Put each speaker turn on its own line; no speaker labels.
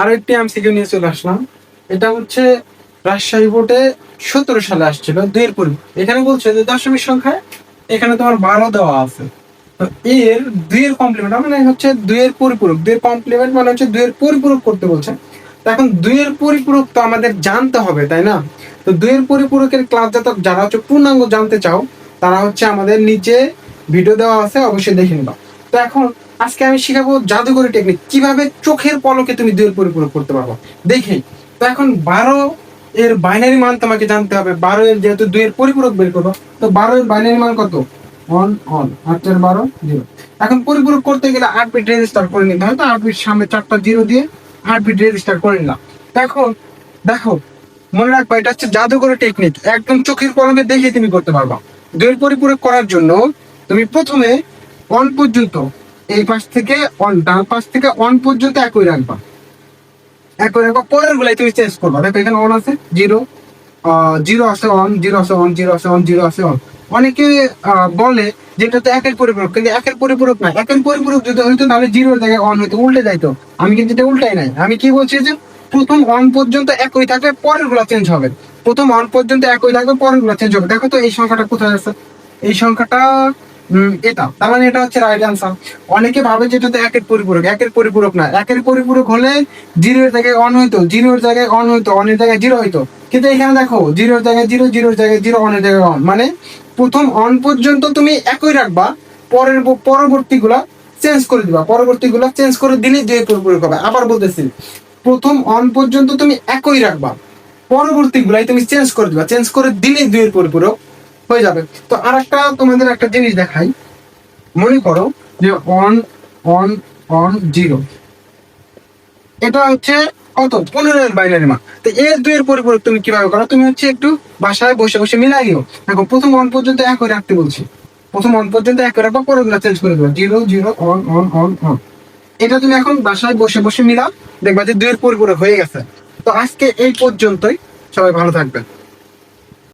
আরও একটি এমসিকিউ নিয়ে চলে আসলাম। এটা হচ্ছে রাজশাহী বোর্ডে সতেরো সালে আসছিল, দুইয়ের পরি এখানে বলছে যে দশমিক সংখ্যায় এখানে তোমার বারো দেওয়া আছে। তো এর দুইয়ের কমপ্লিমেন্ট মানে হচ্ছে দুইয়ের পরিপূরক। দুইয়ের কমপ্লিমেন্ট মানে হচ্ছে দুইয়ের পরিপূরক করতে বলছে। এখন দুইয়ের পরিপূরক তো আমাদের জানতে হবে, তাই না? তো দুইয়ের পরিপূরকের ক্লাস যাতে যারা হচ্ছে পূর্ণাঙ্গ জানতে চাও, তারা হচ্ছে আমাদের নিচে ভিডিও দেওয়া আছে, অবশ্যই দেখে নিবা। তো এখন আজকে আমি শিখাবো জাদুকরি টেকনিক কীভাবে চোখের পলকে তুমি দুইয়ের পরিপূরক করতে পারব দেখি। তো এখন বারো এর বাইনারি মান তোমাকে জানতে হবে। বারো এর যেহেতু দুইয়ের পরিপূরক বের করব, তো বারো এর বাইনারি মান কত? অন অন চার বারো জিরো এখন পরিপূরক করতে গেলে আট বিট রেজিস্টার করে নিতে হয় তো আট বিট সামনে চারটা জিরো দিয়ে আট বিট রেজিস্টার করে নিলাম। এখন দেখো, মনে রাখবা, এটা হচ্ছে জাদুকরি টেকনিক একদম চোখের পলকে দেখে তুমি করতে পারবা। দুইয়ের পরিপূরক করার জন্য তুমি প্রথমে অন পর্যন্ত এই পাশ থেকে অন ডান পাশ থেকে অন পর্যন্ত একই রাখবা একই রাখবা পরের গুলাই তুমি চেঞ্জ করবা। দেখো এখানে অন আছে জিরো জিরো আছে অন জিরো আছে অন জিরো আছে অন জিরো আছে অন অনেকে বলে যেটা তো একের পরিপূরক, কিন্তু একের পরিপূরক না। একের পরিপূরক যদি হইতো, তাহলে জিরোর জায়গায় অন হইতো, উল্টে যাইতো। আমি কিন্তু এটা উল্টাই নাই। আমি কি বলছি যে, প্রথম অন পর্যন্ত একই থাকবে পরেরগুলা চেঞ্জ হবে। প্রথম অন পর্যন্ত একই থাকবে পরেরগুলা চেঞ্জ হবে। দেখো তো এই সংখ্যাটা কোথায় আছে? এই সংখ্যাটা এটা। তার মানে এটা হচ্ছে রাইট আনসার অনেকে ভাবে যে এটা তো একের পরিপূরক। একের পরিপূরক না। একের পরিপূরক হলে জিরোর জায়গায় অন হইতো জিরোর জায়গায় অন হইতো অনের জায়গায় জিরো হইতো। কিন্তু এখানে দেখো জিরোর জায়গায় জিরো জিরোর জায়গায় জিরো অনের জায়গায় অন মানে প্রথম অন পর্যন্ত তুমি একই রাখবা, পরের পরবর্তী গুলা চেঞ্জ করে দিবা। পরবর্তী গুলা চেঞ্জ করে দিলেই দুই পরিপূরক হবে। আবার বলতেছি, প্রথম অন পর্যন্ত তুমি একই রাখবা পরবর্তী গুলাই তুমি চেঞ্জ করে দিবা। চেঞ্জ করে দিলেই দুইয়ের পরিপূরক। হয়ে যাবে। তো আর একটা তোমাদের একটা জিনিস দেখাই। মনে করো যে অন অন অন জিরো এটা হচ্ছে কত? পনেরো এর বাইনারি মান তো এর পরিপূরক তুমি কীভাবে করো? তুমি হচ্ছে একটু বাসায় বসে বসে মিলাই দিও। দেখো, প্রথম অন পর্যন্ত একই রাখতে বলছি। প্রথম অন পর্যন্ত একই রাখবা পরে গুলা চেঞ্জ করে দেবো। Zero zero on on on on এটা তুমি এখন বাসায় বসে বসে মিলাও, দেখবা যে দুইয়ের পরিপূরক হয়ে গেছে। তো আজকে এই পর্যন্তই। সবাই ভালো থাকবেন।